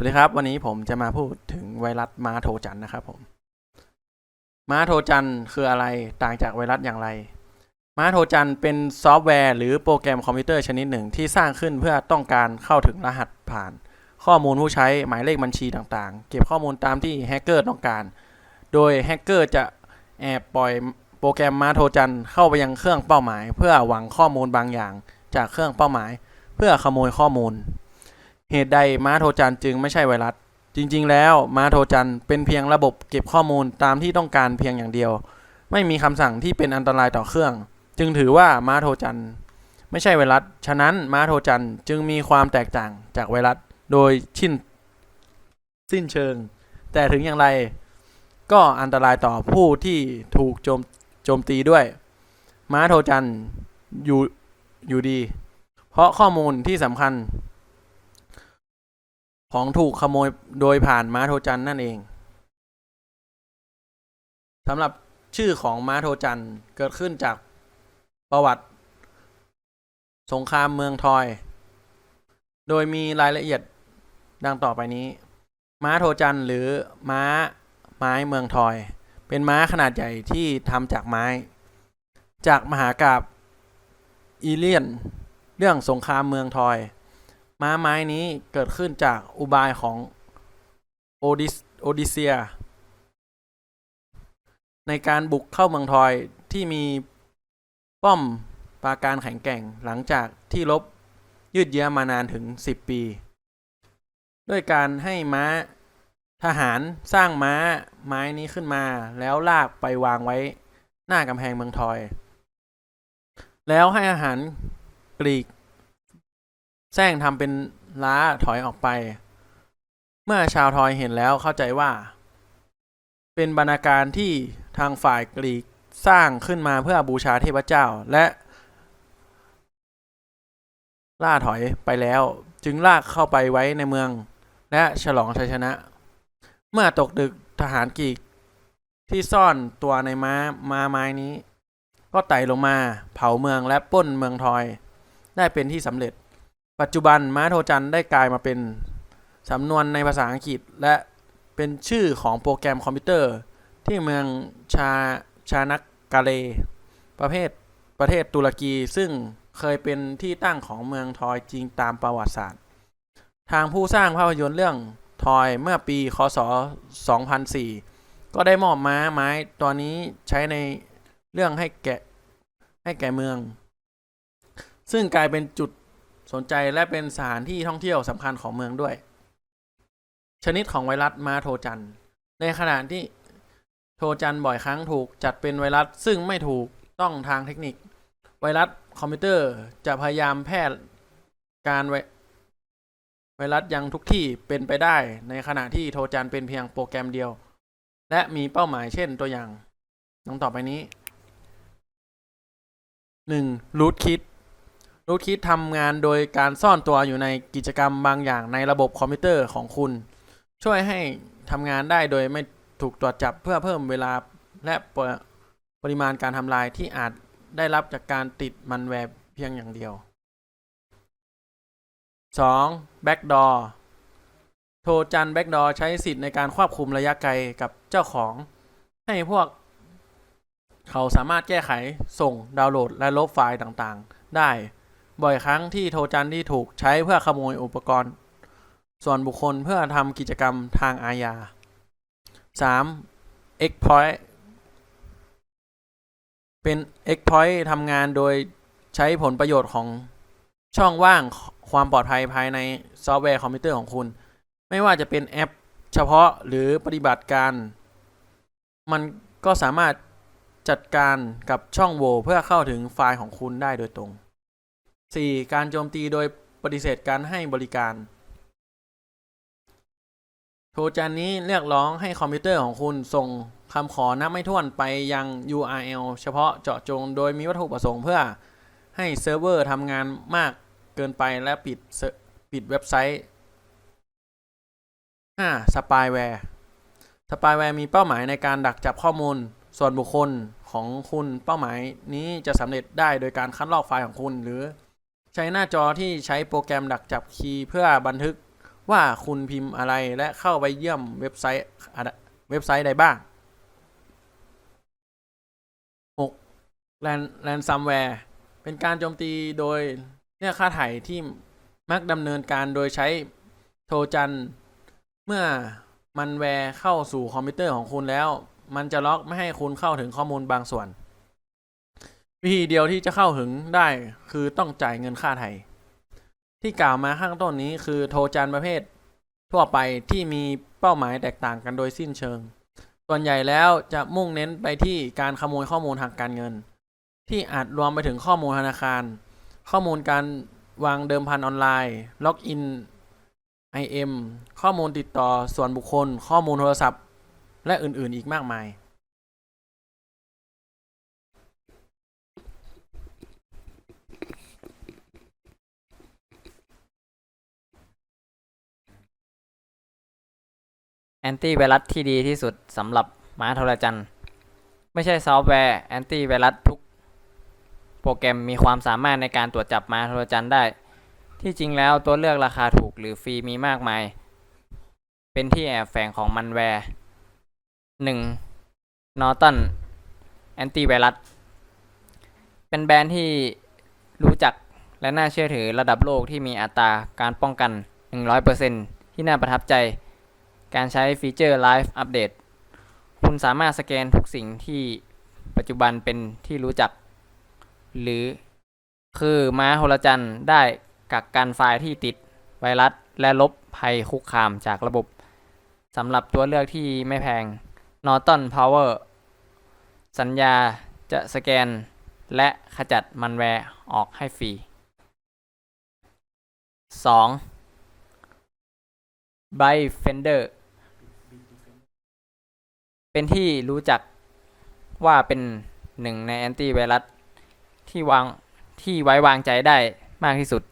วัสดีครับ วันนี้ผมจะมาพูดถึงไวรัสม้าโทจันนะครับผม ม้าโทจันคืออะไรต่างจากไวรัสอย่างไร ม้าโทจันเป็นซอฟต์แวร์หรือโปรแกรมคอมพิวเตอร์ชนิดหนึ่งที่สร้างขึ้นเพื่อต้องการเข้าถึงรหัสผ่าน ข้อมูลผู้ใช้หมายเลขบัญชีต่างๆ เก็บข้อมูลตามที่แฮกเกอร์ต้องการ โดยแฮกเกอร์จะแอบปล่อยโปรแกรมม้าโทจันเข้าไปยังเครื่องเป้าหมาย เพื่อหวังข้อมูลบางอย่างจากเครื่องเป้าหมาย เพื่อขโมยข้อมูล เหตุใดม้าโทจันจึงไม่ใช่ไวรัส จริง ๆ แล้วม้าโทจันเป็นเพียงระบบเก็บข้อมูลตามที่ต้องการเพียงอย่างเดียว ไม่มีคำสั่งที่เป็นอันตรายต่อเครื่อง จึงถือว่าม้าโทจันไม่ใช่ไวรัส ฉะนั้นม้าโทจันจึงมีความแตกต่างจากไวรัสโดยชิ้นสิ้นเชิง แต่ถึงอย่างไรก็อันตรายต่อผู้ที่ถูกโจมโจมตีด้วย ม้าโทจันอยู่อยู่ดี เพราะข้อมูลที่สำคัญ ของถูกขโมยโดยผ่านม้าโทจันนั่นเองสำหรับชื่อของม้าโทจันเกิดขึ้นจากประวัติ สงครามเมืองทอย โดยมีรายละเอียดดังต่อไปนี้ ม้าโทจันหรือม้าไม้เมืองทอย เป็นม้าขนาดใหญ่ที่ทำจากไม้ จากมหากราบอีเลียน เรื่องสงครามเมืองทอย ม้าไม้นี้เกิดขึ้นจากอุบายของโอดิสโอดิเซีย ในการบุกเข้าเมืองทอยที่มีป้อมปราการแข็งแกร่งหลังจากที่ลบยืดเยื้อมานานถึง 10 ปี ด้วยการให้ม้าทหารสร้างม้าไม้นี้ขึ้นมาแล้วลากไปวางไว้หน้ากำแพงเมืองทอย แล้วให้อาหารกรีก แซงทำเป็นล้าถอยออกไป เมื่อชาวทอยเห็นแล้วเข้าใจว่า เป็นบรรณาการที่ทางฝ่ายกรีกสร้างขึ้นมาเพื่อบูชาเทพเจ้าและ ล่าถอยไปแล้วจึงลากเข้าไปไว้ในเมือง และฉลองชัยชนะ เมื่อตกดึกทหารกรีกที่ซ่อนตัวในม้ามาไม้นี้ ก็ไต่ลงมาเผาเมืองและปล้นเมืองทอย ได้เป็นที่สำเร็จ ปัจจุบันม้าโทจันได้กลายมาเป็นสำนวนในภาษาอังกฤษ และเป็นชื่อของโปรแกรมคอมพิวเตอร์ ที่เมืองชาชานักกาเล ประเภทประเทศตุรกีซึ่งเคยเป็นที่ตั้งของเมืองทอยจริงตามประวัติศาสตร์ ทางผู้สร้างภาพยนตร์เรื่องทอยเมื่อปีคศ 2004 ก็ได้มอบม้าไม้ตัวนี้ใช้ในเรื่องให้แก่ให้แก่เมือง ซึ่งกลายเป็นจุด สนใจและเป็นสถานที่ท่องเที่ยวสำคัญของเมืองด้วย ชนิดของไวรัสมาโทจัน ในขณะที่โทจันบ่อยครั้งถูกจัดเป็นไวรัสซึ่งไม่ถูกต้องทางเทคนิค ไวรัสคอมพิวเตอร์จะพยายามแพร่การไวไวรัสยังทุกที่เป็นไปได้ในขณะที่โทจันเป็นเพียงโปรแกรมเดียว และมีเป้าหมายเช่นตัวอย่างดังต่อไปนี้ 1. root kit รูทคิดทำงานโดยการซ่อนตัวอยู่ในกิจกรรมบางอย่างในระบบคอมพิวเตอร์ของคุณ ช่วยให้ทำงานได้โดยไม่ถูกตรวจจับเพื่อเพิ่มเวลาและปรปริมาณการทำลายที่อาจได้รับจากการติดมันแวร์เพียงอย่างเดียว 2. Backdoor โทรจัน Backdoor ใช้สิทธิ์ในการควบคุมระยะไกลกับเจ้าของ ให้พวก เขาสามารถแก้ไขส่งดาวน์โหลดและลบไฟล์ต่างๆ ได้ บ่อยครั้งที่โทรจันที่ถูกใช้เพื่อขโมยอุปกรณ์ ส่วนบุคคลเพื่อทำกิจกรรมทางอาญา 3. exploit เป็น exploit ทำงานโดยใช้ผลประโยชน์ของช่องว่างความปลอดภัยภายในซอฟต์แวร์คอมพิวเตอร์ของคุณ ไม่ว่าจะเป็นแอปเฉพาะหรือปฏิบัติการ มันก็สามารถจัดการกับช่องโหว่เพื่อเข้าถึงไฟล์ของคุณได้โดยตรง 4. การโจมตีโดยปฏิเสธการให้บริการ โทรจันนี้เรียกร้องให้คอมพิวเตอร์ของคุณส่งคำขอนับไม่ถ้วนไปยัง URL เฉพาะเจาะจงโดยมีวัตถุประสงค์เพื่อให้เซิร์ฟเวอร์ทำงานมากเกินไปและปิดเซปิดเว็บไซต์ 5. สปายแวร์สปายแวร์มีเป้าหมายในการดักจับข้อมูลส่วนบุคคลของคุณเป้าหมายนี้จะสำเร็จได้โดยการคัดลอกไฟล์ของคุณหรือ ใช้หน้าจอที่ใช้โปรแกรมดักจับคีย์เพื่อบันทึกว่าคุณพิมพ์อะไรและเข้าไปเยี่ยมเว็บไซต์เว็บไซต์ใดบ้าง 6. แลนแลนซัมแวร์เป็นการโจมตีโดยเรียกค่าไถ่ที่มักดำเนินการโดยใช้โทรจัน เมื่อมันแวร์เข้าสู่คอมพิวเตอร์ของคุณแล้ว มันจะล็อกไม่ให้คุณเข้าถึงข้อมูลบางส่วน วิธีเดียวที่จะเข้าถึงได้คือต้องจ่ายเงินค่าไถ่ที่กล่าวมาข้างต้นนี้คือโทรจันประเภท ทั่วไปที่มีเป้าหมายแตกต่างกันโดยสิ้นเชิง ส่วนใหญ่แล้วจะมุ่งเน้นไปที่การขโมยข้อมูลทางการเงิน ที่อาจรวมไปถึงข้อมูลธนาคาร ข้อมูลการวางเดิมพันออนไลน์ล็อกอิน IM ข้อมูลติดต่อส่วนบุคคล ข้อมูลโทรศัพท์ และอื่นๆ อีกมากมาย นตี้ไวรัสที่ดีที่สุดสำหรับม้าโทรจันทร์ไม่ใช่ซอฟต์แวร์แอนตี้ไวรัสทุกโปรแกรมมีความสามารถในการตรวจจับม้าโทรจันทร์ได้ ที่จริงแล้วตัวเลือกราคาถูกหรือฟรีมีมากมาย เป็นที่แอบแฝงของมันแวร์ 1. Norton Antivirus เป็นแบรนด์ที่รู้จักและน่าเชื่อถือระดับโลกที่มีอัตราการป้องกัน 100%ที่น่าประทับใจ การใช้ฟีเจอร์ Live Update คุณสามารถสแกนทุกสิ่งที่ปัจจุบันเป็นที่รู้จัก หรือคือม้าโหรจันได้กักกันไฟล์ที่ติดไวรัส และลบภัยคุกคามจากระบบสำหรับตัวเลือกที่ไม่แพง Norton Power สัญญาจะสแกนและขจัดมันแวร์ออกให้ฟรี 2. b y Fender เป็นที่รู้จักว่าเป็นหนึ่งในแอนตี้ไวรัสที่วางที่ไว้วางใจได้มากที่สุด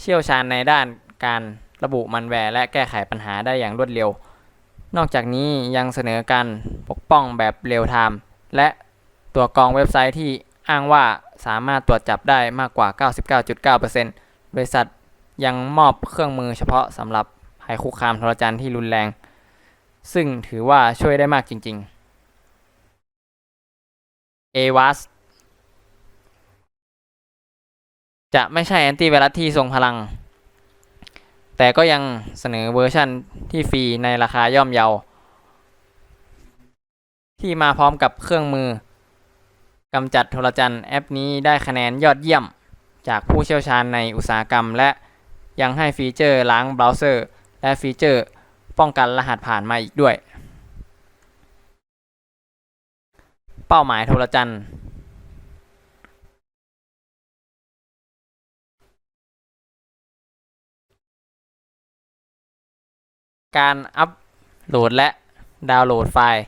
เชี่ยวชาญในด้านการระบุมันแวร์และแก้ไขปัญหาได้อย่างรวดเร็ว นอกจากนี้ยังเสนอการปกป้องแบบเรียลไทม์และตัวกรองเว็บไซต์ที่อ้างว่าสามารถตรวจจับได้มากกว่า 99.9%บริษัทยังมอบเครื่องมือเฉพาะสำหรับภัยคุกคามโทรจันที่รุนแรง ซึ่งถือว่าช่วยได้มากจริงๆ AWAS จะไม่ใช่แอนตี้ไวรัสที่ทรงพลัง แต่ก็ยังเสนอเวอร์ชันที่ฟรีในราคาย่อมเยา ที่มาพร้อมกับเครื่องมือกำจัดโทรจันแอปนี้ได้คะแนนยอดเยี่ยม จากผู้เชี่ยวชาญในอุตสาหกรรม และยังให้ฟีเจอร์ล้างเบราว์เซอร์ และฟีเจอร์ ป้องกันรหัสผ่านมาอีกด้วย เป้าหมายโทรจันทร์การอัปโหลดและดาวน์โหลดไฟล์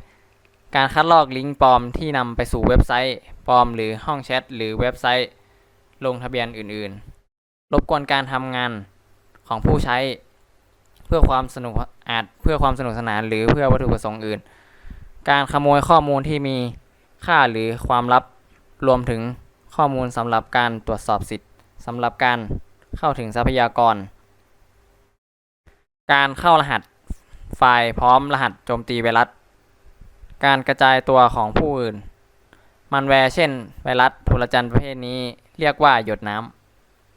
การคัดลอกลิงก์ปลอมที่นำไปสู่เว็บไซต์ปลอมหรือห้องแชทหรือเว็บไซต์ ลงทะเบียนอื่น ๆ รบกวนการทำงานของผู้ใช้ พื่อความสนุกอาจเพื่อความสนุกสนานหรือเพื่อวัตถุประสงค์อื่น การขโมยข้อมูลที่มีค่าหรือความลับรวมถึงข้อมูลสำหรับการตรวจสอบสิทธิ์สำหรับการเข้าถึงทรัพยากร การเข้ารหัสไฟล์พร้อมรหัสโจมตีไวรัส การกระจายตัวของผู้อื่น มันแวร์เช่น ไวรัสโทรจันประเภทนี้เรียกว่าหยดน้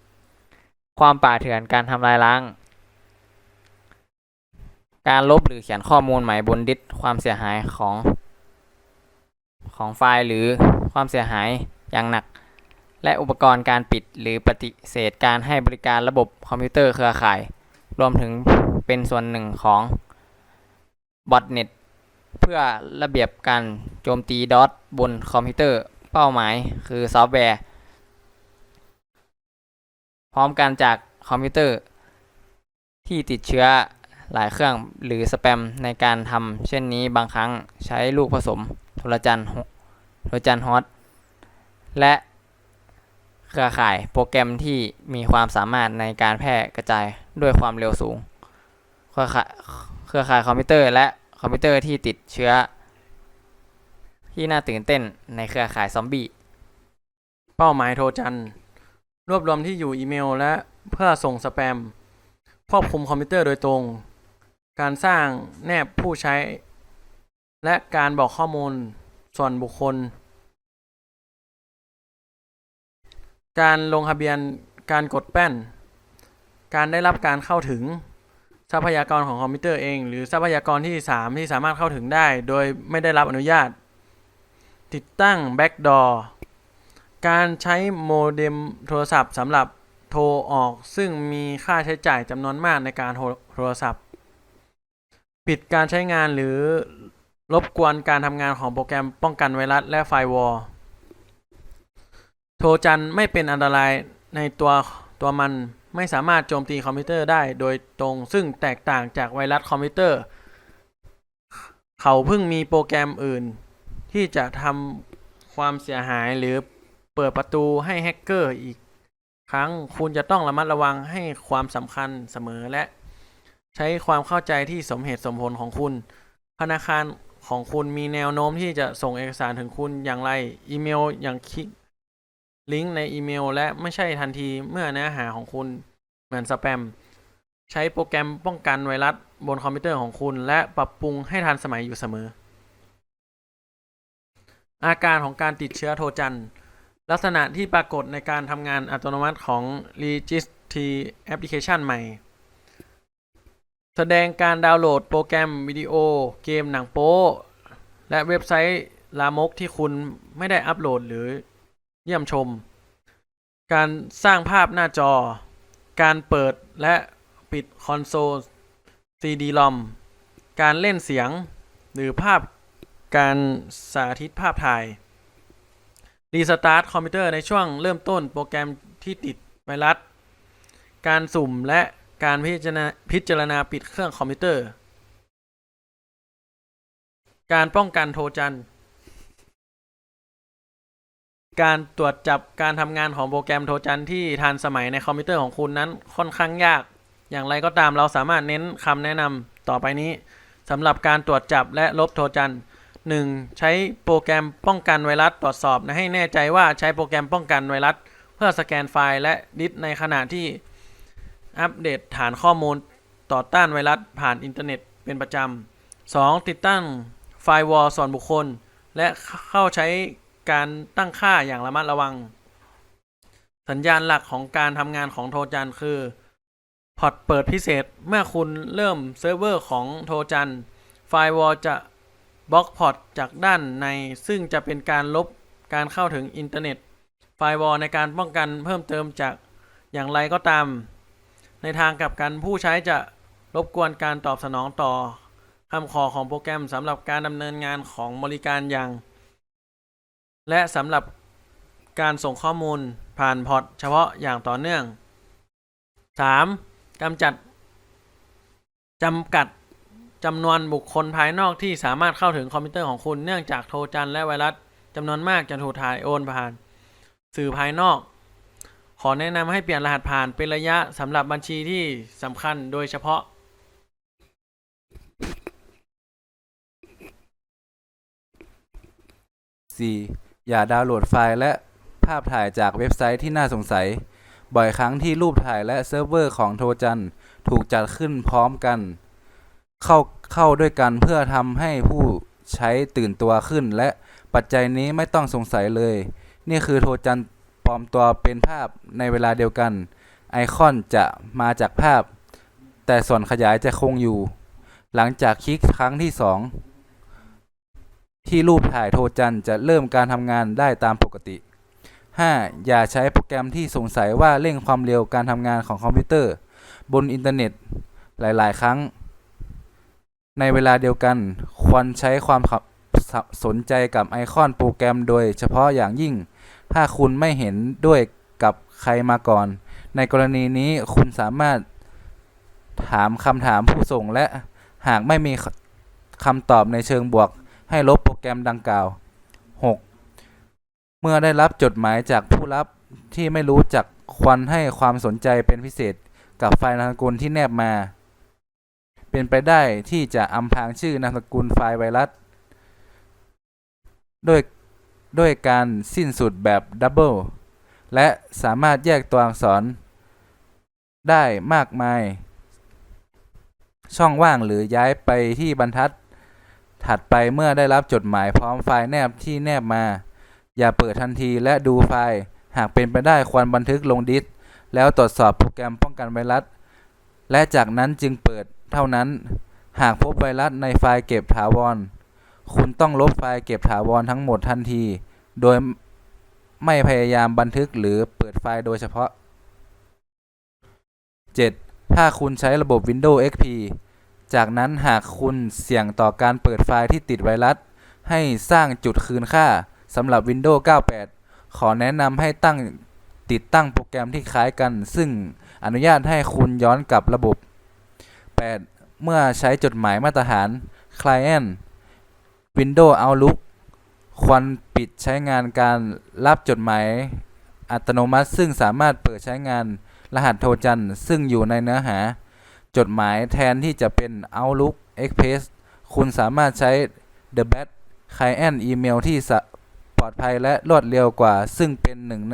ำ ความป่าเถื่อนการทำลายล้าง การลบหรือเขียนข้อมูลใหม่บนดิสก์ความเสียหายของของไฟล์หรือความเสียหายอย่างหนัก และอุปกรณ์การปิดหรือปฏิเสธการให้บริการระบบคอมพิวเตอร์เครือข่าย รวมถึงเป็นส่วนหนึ่งของบอทเน็ตเพื่อระเบียบการโจมตีดอทบนคอมพิวเตอร์เป้าหมายคือซอฟต์แวร์ พร้อมกันจากคอมพิวเตอร์ที่ติดเชื้อ หลายเครื่องหรือสแปมในการทำเช่นนี้บางครั้งใช้ลูกผสมโทรจันโทรจันฮอตและเครือข่ายโปรแกรมที่มีความสามารถในการแพร่กระจายด้วยความเร็วสูง เครือข่ายเครือข่ายคอมพิวเตอร์ และคอมพิวเตอร์ที่ติดเชื้อ ที่น่าตื่นเต้นในเครือข่ายซอมบี้เป้าหมายโทรจันทร์รวบรวมที่อยู่อีเมลและเพื่อส่งสแปม ควบคุมคอมพิวเตอร์โดยตรง การสร้างแนบผู้ใช้ และการบอกข้อมูลส่วนบุคคล การลงทะเบียนการกดแป้น การได้รับการเข้าถึงทรัพยากรของคอมพิวเตอร์เอง หรือทรัพยากรที่ 3 ที่สามารถเข้าถึงได้ โดยไม่ได้รับอนุญาต ติดตั้ง Backdoor การใช้โมเด็มโทรศัพท์สำหรับโทรออกซึ่งมีค่าใช้จ่ายจำนวนมากในการโทรศัพท์ ปิดการใช้งานหรือรบกวนการทำงานของโปรแกรมป้องกันไวรัสและไฟวอลโทรจันไม่เป็นอันตรายในตัวตัวมันไม่สามารถโจมตีคอมพิวเตอร์ได้โดยตรงซึ่งแตกต่างจากไวรัสคอมพิวเตอร์ เขาเพิ่งมีโปรแกรมอื่น ที่จะทำความเสียหายหรือเปิดประตูให้แฮกเกอร์อีกครั้งคุณจะต้องระมัดระวังให้ความสำคัญเสมอและ ใช้ความเข้าใจที่สมเหตุสมผลของคุณ ธนาคารของคุณมีแนวโน้มที่จะส่งเอกสารถึงคุณอย่างไร อีเมลอย่างคลิกลิงก์ในอีเมล และไม่ใช่ทันทีเมื่อเนื้อหาของคุณเหมือนสแปม ใช้โปรแกรมป้องกันไวรัสบนคอมพิวเตอร์ของคุณ และปรับปรุงให้ทันสมัยอยู่เสมอ อาการของการติดเชื้อโทจัน ลักษณะที่ปรากฏในการทำงานอัตโนมัติของ Registry Application ใหม่ แสดงการดาวน์โหลดโปรแกรมวิดีโอเกมหนังโป๊และเว็บไซต์ลามกที่คุณไม่ได้อัปโหลดหรือเยี่ยมชม การสร้างภาพหน้าจอ การเปิดและปิดคอนโซล CD-ROM การเล่นเสียงหรือภาพการสาธิตภาพถ่าย รีสตาร์ทคอมพิวเตอร์ในช่วงเริ่มต้นโปรแกรมที่ติดไวรัส การสุ่มและ การพิจารณาพิจารณาปิดเครื่องคอมพิวเตอร์ การป้องกันโทรจันทร์ การตรวจจับการทำงานของโปรแกรมโทรจันทร์ที่ทันสมัยในคอมพิวเตอร์ของคุณนั้นค่อนข้างยาก อย่างไรก็ตามเราสามารถเน้นคำแนะนำต่อไปนี้สำหรับการตรวจจับและลบโทรจันทร์ 1. ใช้โปรแกรมป้องกันไวรัสตรวจสอบให้แน่ใจว่าใช้โปรแกรมป้องกันไวรัส เพื่อสแกนไฟล์และดิสในขณะที่ อัปเดตฐานข้อมูลต่อต้านไวรัสผ่านอินเทอร์เน็ตเป็นประจำ 2. ติดตั้งไฟวอลส่วนบุคคล และเข้าใช้การตั้งค่าอย่างระมัดระวัง สัญญาณหลักของการทำงานของโทรจันคือพอร์ตเปิดพิเศษเมื่อคุณเริ่มเซิร์ฟเวอร์ของโทรจันไฟวอลจะบล็อกพอร์ตจากด้านใน ซึ่งจะเป็นการลบการเข้าถึงอินเทอร์เน็ต ไฟวอลในการป้องกันเพิ่มเติมจากอย่างไรก็ตาม ในทางกลับกันผู้ใช้จะรบกวนการตอบสนองต่อคำขอของโปรแกรมสำหรับการดำเนินงานของบริการอย่าง และสำหรับการส่งข้อมูลผ่านพอร์ตเฉพาะอย่างต่อเนื่อง 3. กำจัดจำกัดจำนวนบุคคลภายนอกที่สามารถเข้าถึงคอมพิวเตอร์ของคุณเนื่องจากโทรจันและไวรัสจำนวนมากจะถูกถ่ายโอนผ่าน สื่อภายนอก อแนะนำให้เปลี่ยนรหัสผ่านเป็นระยะสำหรับบัญชีที่สำคัญโดยเฉพาะ 4. อย่าดาวน์โหลดไฟล์และภาพถ่ายจากเว็บไซต์ที่น่าสงสัย บ่อยครั้งที่รูปถ่ายและเซิร์ฟเวอร์ของโทจันถูกจัดขึ้นพร้อมกัน เข้าเข้าด้วยกันเพื่อทำให้ผู้ใช้ตื่นตัวขึ้น และปัจจัยนี้ไม่ต้องสงสัยเลย นี่คือโทจัน ปลอมตัวเป็นภาพในเวลาเดียวกัน ไอคอนจะมาจากภาพ แต่ส่วนขยายจะคงอยู่ หลังจากคลิกครั้งที่สองที่รูปถ่ายโทรจันจะเริ่มการทำงานได้ตามปกติ 5. อย่าใช้โปรแกรมที่สงสัยว่าเร่งความเร็วการทำงานของคอมพิวเตอร์ บนอินเทอร์เน็ตหลาย ๆ ครั้ง ในเวลาเดียวกันควรใช้ความสนใจกับไอคอนโปรแกรมโดยเฉพาะอย่างยิ่ง ถ้าคุณไม่เห็นด้วยกับใครมาก่อน ในกรณีนี้คุณสามารถถามคำถามผู้ส่ง และหากไม่มีคำตอบในเชิงบวก ให้ลบโปรแกรมดังกล่าว 6. เมื่อได้รับจดหมายจากผู้รับที่ไม่รู้จักควรให้ความสนใจเป็นพิเศษกับไฟล์นามสกุลที่แนบมา เป็นไปได้ที่จะอำพรางชื่อนามสกุลไฟล์ไวรัสด้วย ด้วยการสิ้นสุดแบบดับเบิลและสามารถแยกตัวอักษร ได้มากมาย ช่องว่างหรือย้ายไปที่บรรทัด ถัดไปเมื่อได้รับจดหมายพร้อมไฟล์แนบที่แนบมา อย่าเปิดทันทีและดูไฟล์ หากเป็นไปได้ควรบันทึกลงดิสก์แล้วตรวจสอบโปรแกรมป้องกันไวรัส และจากนั้นจึงเปิดเท่านั้น หากพบไวรัสในไฟล์เก็บถาวร คุณต้องลบไฟล์เก็บถาวรทั้งหมดทันที โดยไม่พยายามบันทึกหรือเปิดไฟล์โดยเฉพาะ 7. ถ้าคุณใช้ระบบ Windows XP จากนั้นหากคุณเสี่ยงต่อการเปิดไฟล์ที่ติดไวรัส ให้สร้างจุดคืนค่าสำหรับ Windows 98 ขอแนะนำให้ตั้งติดตั้งโปรแกรมที่คล้ายกัน ซึ่งอนุญาตให้คุณย้อนกลับระบบ 8. เมื่อใช้จดหมายมาตรฐาน Client Windows Outlook ควรปิดใช้งานการรับจดหมายอัตโนมัติ ซึ่งสามารถเปิดใช้งานรหัสโทรจันทร์ซึ่งอยู่ในเนื้อหา จดหมายแทนที่จะเป็น Outlook Express คุณสามารถใช้ The Bat Client อีเมลที่ปลอดภัยและรวดเร็วกว่า ซึ่งเป็นหนึ่งใน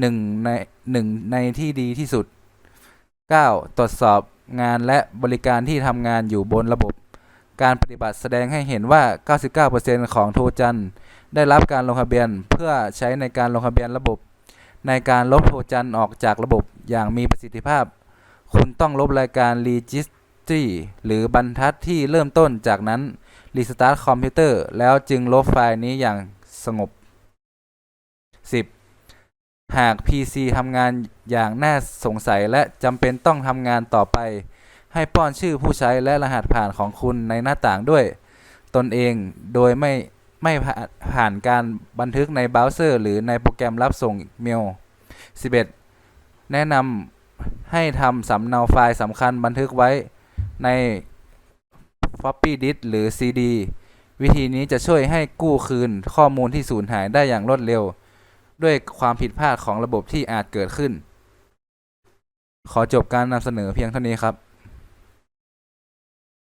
หนึ่งในหนึ่งในที่ดีที่สุด 9. ตรวจสอบงานและบริการที่ทำงานอยู่บนระบบ การปฏิบัติแสดงให้เห็นว่า 99%ของโทรจันได้รับการลงทะเบียนเพื่อใช้ในการลงทะเบียนระบบ ในการลบโทรจันออกจากระบบอย่างมีประสิทธิภาพ คุณต้องลบรายการ Registry หรือบรรทัดที่เริ่มต้นจากนั้น Restart คอมพิวเตอร์แล้วจึงลบไฟล์นี้อย่างสงบ 10. หาก PC ทำงานอย่างน่าสงสัยและจำเป็นต้องทำงานต่อไป ให้ป้อนชื่อผู้ใช้และรหัสผ่านของคุณในหน้าต่างด้วย ตนเองโดยไม่ไม่ผ่านการบันทึกในเบราว์เซอร์ หรือในโปรแกรมรับส่งเมล 11. แนะนำให้ทำสำเนาไฟล์สำคัญบันทึกไว้ใน floppy disk หรือ CD วิธีนี้จะช่วยให้กู้คืนข้อมูลที่สูญหายได้อย่างรวดเร็ว ด้วยความผิดพลาดของระบบที่อาจเกิดขึ้น ขอจบการนำเสนอเพียงเท่านี้ครับ